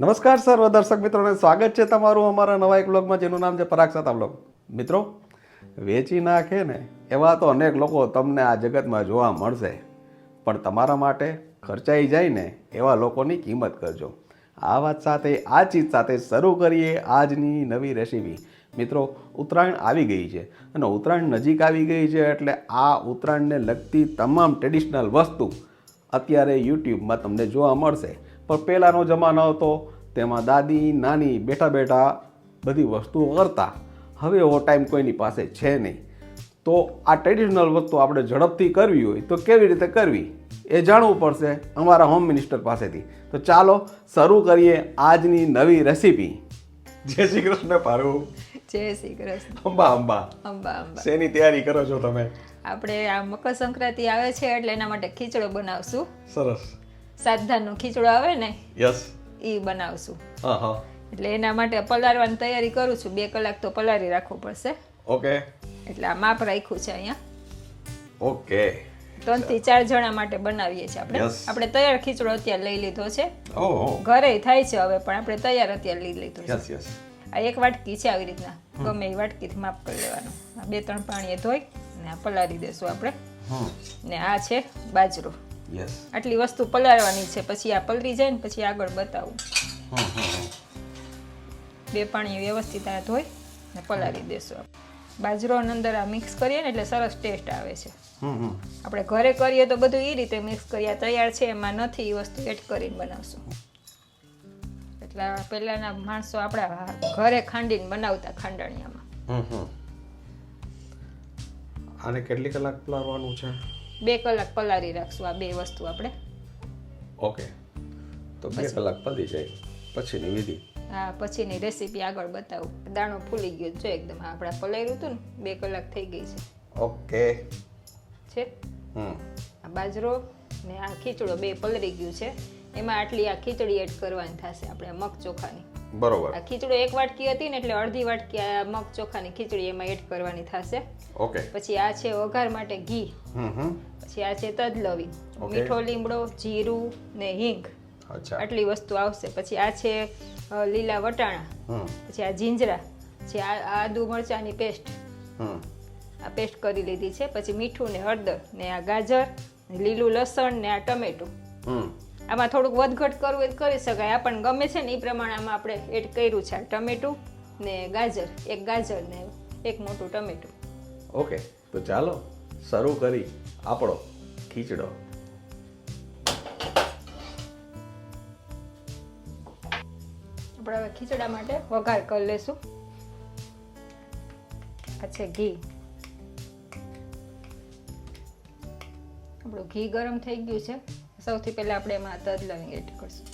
નમસ્કાર સર્વ દર્શક મિત્રોને સ્વાગત છે તમારું અમારા નવા એક બ્લોગમાં જેનું નામ છે પરાગ સતા બ્લોગ મિત્રો, વેચી નાખે ને એવા તો અનેક લોકો તમને આ જગતમાં જોવા મળશે. પણ તમારા માટે ખર્ચાઈ જાય ને એવા લોકોની કિંમત કરજો. આ વાત સાથે, આ ચીજ સાથે શરૂ કરીએ આજની નવી રેસીપી મિત્રો, ઉત્તરાયણ આવી ગઈ છે અને ઉત્તરાયણ નજીક આવી ગઈ છે એટલે આ ઉત્તરાયણને લગતી તમામ ટ્રેડિશનલ વસ્તુ અત્યારે યુટ્યુબમાં તમને જોવા મળશે. પણ પહેલાંનો જમાનો હતો તેમાં દાદી નાની બેઠા બેઠા બધી વસ્તુઓ કરતા. હવે એવો ટાઈમ કોઈની પાસે છે નહીં. તો આ ટ્રેડિશનલ વસ્તુ આપણે ઝડપથી કરવી હોય તો કેવી રીતે કરવી? એ જાણવું પડશે અમારા હોમ મિનિસ્ટર પાસેથી. તો ચાલો શરૂ કરીએ આજની નવી રેસીપી જય શ્રી કૃષ્ણ પારુ. જય શ્રી કૃષ્ણ. અંબા અંબા. અંબા અંબા. શેની તૈયારી કરો છો તમે? આપણે આ મકર સંક્રાંતિ આવે છે એટલે એના માટે ખીચડો બનાવશું. સરસ. સાતધારનો ખીચડો આવે ને યસ. એ બનાવશું. એટલે એના માટે પલાળવાની તૈયારી કરું છું. બે કલાક તો પલાળી રાખવું પડશે. ઓકે. એટલે આ માપ રાખ્યું છે અહીંયા. ઓકે. ત્રણથી ચાર જણા માટે બનાવીએ છીએ આપણે. આપણે તૈયાર ખીચડો અત્યારે લઈ લીધો છે. ઘરે થાય છે હવે પણ આપણે તૈયાર અત્યારે લઈ લીધો છે. આ એક વાટકી છે આવી રીતના. ગમે એ વાટકીથી માપ કરી લેવાનું. બે ત્રણ પાણીએ ધોઈ ને આ પલાળી દેશું આપણે. ને આ છે બાજરો. આટલી વસ્તુ પલાળવાની છે. પછી આ પલળી જાય ને પછી આગળ બતાવું. બે પાણી વ્યવસ્થિત આ ધોઈ ને પલાળી દેશું બાજરો અંદર આ મિક્સ કરીએ ને એટલે સરસ ટેસ્ટ આવે છે. આપણે ઘરે કરીએ તો બધું એ રીતે મિક્સ કરીએ. તૈયાર છે એમાં નથી એ વસ્તુ એડ કરીને બનાવશું. એટલે પહેલાના માણસો આપણા ઘરે ખાંડીને બનાવતા ખાંડણિયામાં. આને કેટલી કલાક પલાળવાનું છે? બે કલાક પલાળી રાખશું આ બે વસ્તુ આપણે. ઓકે. તો બે કલાક પલળી જાય. પછીની વિધિ. હા પછીની રેસીપી આગળ બતાવું. દાણો ફૂલી ગયો છે એકદમ. આપણે પલાળ્યું હતું ને બે કલાક થઈ ગઈ છે. ઓકે. છે? હમ. આ બાજરો ને આ ખીચડો બે પલળી ગયું છે. એમાં આટલી આ ખીચડી એડ કરવાની થશે આપણે મગ ચોખાની. બરોબર. ખીચડો એક વાટકી હતી ને એટલે અડધી વાટકી આ મગ ચોખાની ખીચડી એમાં એડ કરવાની થશે. ઓકે. પછી આ છે વઘાર માટે ઘી. પછી આ છે તદલવી મીઠો લીમડો જીરું ને હિંગ. આટલી વસ્તુ આવશે. પછી આ છે લીલા વટાણા. પછી આ જીંજરા. પછી આ આદુ મરચાંની પેસ્ટ. હમ. આ પેસ્ટ કરી લીધી છે. પછી મીઠું ને હળદર ને આ ગાજર લીલું લસણ ને આ ટમેટું. આમાં થોડુંક વધઘટ કરવું એ કરી શકાય. આપણને ગમે છે ને એ પ્રમાણે આમાં આપણે એડ કર્યું છે. ટમેટું ને ગાજર એક ગાજર ને એક મોટું ટમેટું. ઓકે તો ચાલો શરૂ કરી આપણો ખીચડો. આપણે હવે ખીચડા માટે વઘાર કરી લેશું. આ છે ઘી. આપણું ઘી ગરમ થઈ ગયું છે. સૌથી પહેલા આપણે એમાં તજ લવિંગ એડ કરશું.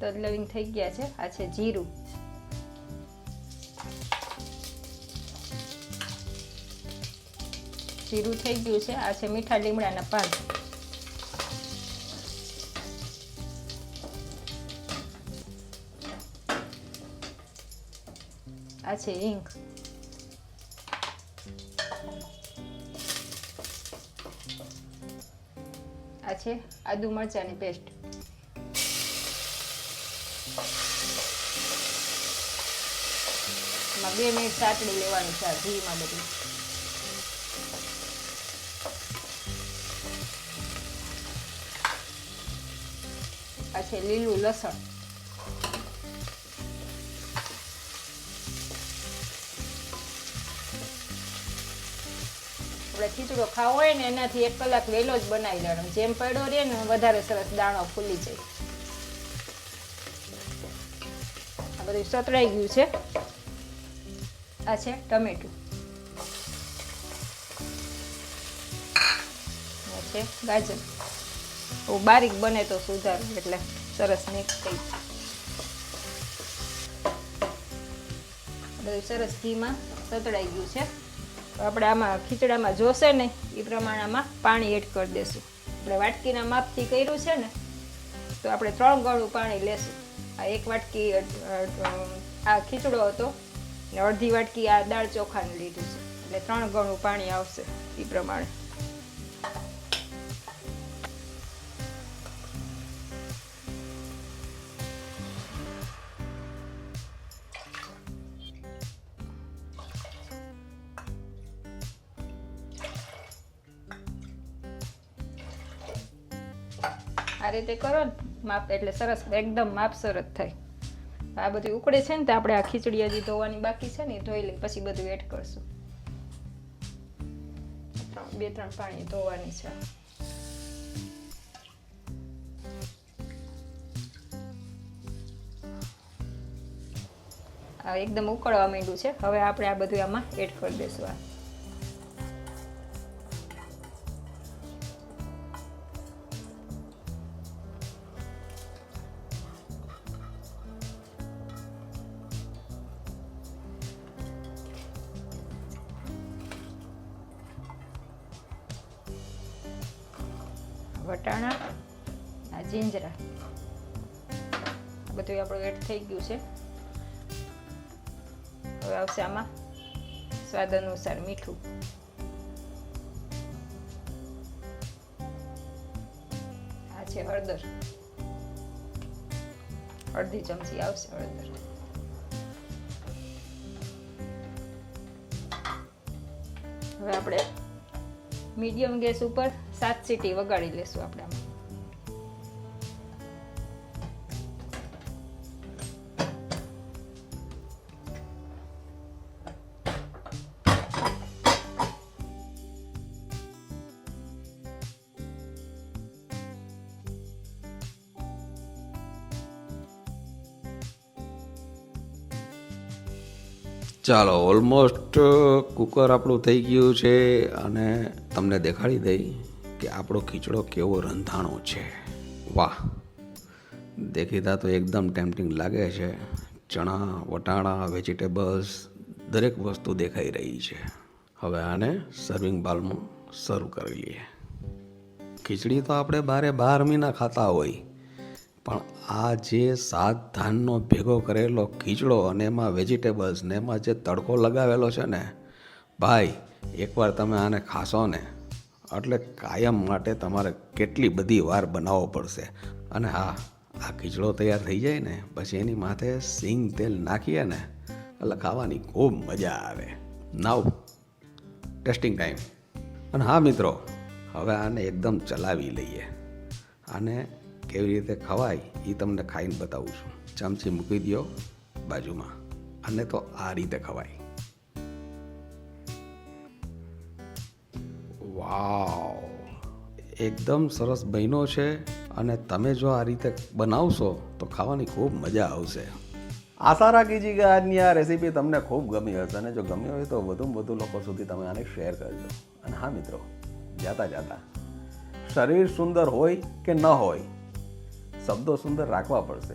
તજ લવિંગ થઈ ગયા છે. આ છે જીરું. જીરું થઈ ગયું છે. આ છે મીઠા લીમડાના પાન. આ છે હિંગ. છે આદુ મરચાંની પેસ્ટ એમાં બે મિનિટ સાતડી લેવાની છે ઘીમાં બધું. આ છે લીલું લસણ. આપણે ખીચડો ખાવો હોય ને એનાથી એક કલાક વહેલો જ બનાવી લેવાનો જેમ પડ્યો રહે ને વધારે સરસ દાણો ફૂલી જાય. આ બધું સતરાઈ ગયું છે. આ છે ટમેટું. છે ગાજર. બારીક બને તો સુધારું એટલે સરસ મિક્સ થઈ બધું સરસ ઘીમાં સતળાઈ ગયું છે. આપણે આમાં ખીચડામાં જોશે ને, એ પ્રમાણમાં પાણી એડ કરી દેશું. આપણે વાટકીના માપથી કર્યું છે ને, તો આપણે ત્રણ ગણું પાણી લેશું. આ એક વાટકી આ ખીચડો હતો, ને અડધી વાટકી આ દાળ ચોખાને લીધું છે. એટલે ત્રણ ગણું પાણી આવશે, એ પ્રમાણે. આ રીતે કરો ને, માપ એટલે સરસ, એકદમ માપસર જ થાય આ બધું ઉકળે છે ને, તો આપણે આ ખીચડી હજી ધોવાની બાકી છે ને ધોઈ લઈ, પછી બધું એડ કરશું. બે ત્રણ પાણી ધોવાની છે. એકદમ ઉકળવા માંડ્યું છે. હવે આપણે આ બધું આમાં એડ કરી દઈશું આ. વટાણા, આ જીંજરા. બધું આપણું એડ થઈ ગયું છે. હવે આવશે આમાં સ્વાદ અનુસાર મીઠું. આ છે હળદર. અડધી ચમચી આવશે હળદર. હવે આપણે મીડિયમ ગેસ ઉપર સાત સીટી વગાડી લેશું આપણે ચાલો ઓલમોસ્ટ કુકર આપણું થઈ ગયું છે અને તમને દેખાડી દઈ. કે આપણો ખીચડો કેવો રંધાણો છે. વાહ. દેખીતા તો એકદમ ટેમ્પટિંગ લાગે છે. ચણા, વટાણા વેજીટેબલ્સ દરેક વસ્તુ દેખાઈ રહી છે. હવે આને સર્વિંગ બાલમાં શરૂ કરી લઈએ. ખીચડી તો આપણે બારે બાર મહિના ખાતા હોય. પણ આ જે સાત ધાનનો ભેગો કરેલો ખીચડો અને એમાં વેજીટેબલ્સ ને એમાં જે તડકો લગાવેલો છે ને, ભાઈ, એકવાર તમે આને ખાશો ને એટલે કાયમ માટે તમારે કેટલી બધી વાર બનાવવો પડશે. અને હા, આ ખીચડો તૈયાર થઈ જાય ને, પછી એની માથે સિંગ તેલ નાખીએ ને, એટલે ખાવાની ખૂબ મજા આવે. નાવ ટેસ્ટિંગ ટાઈમ અને હા મિત્રો, હવે આને એકદમ ચલાવી લઈએ. આને કેવી રીતે ખવાય એ તમને ખાઈને બતાવું છું. ચમચી મૂકી દો બાજુમાં. અને તો આ રીતે ખવાય. વાવ. એકદમ સરસ બહેનો છે અને તમે જો આ રીતે બનાવશો તો ખાવાની ખૂબ મજા આવશે. આશા રાખી છે કે આજની આ રેસીપી તમને ખૂબ ગમી હશે અને જો ગમી હોય તો વધુમાં વધુ લોકો સુધી તમે આને શેર કરજો. અને હા મિત્રો, જાતા જાતા. શરીર સુંદર હોય કે ન હોય, શબ્દો સુંદર રાખવા પડશે.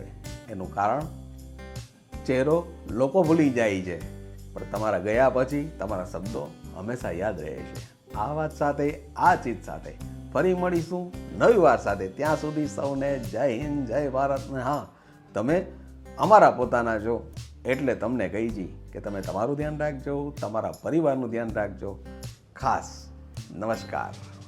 એનું કારણ, ચહેરો લોકો ભૂલી જાય છે. પણ તમારા ગયા પછી તમારા શબ્દો હંમેશા યાદ રહે છે. આ વાત સાથે, આ ચીજ સાથે ફરી મળીશું નવી વાત સાથે. ત્યાં સુધી સૌને જય હિન્દ, જય ભારત. ને હા, તમે અમારા પોતાના છો એટલે તમને કહી છી કે તમે તમારું ધ્યાન રાખજો, તમારા પરિવારનું ધ્યાન રાખજો. ખાસ નમસ્કાર.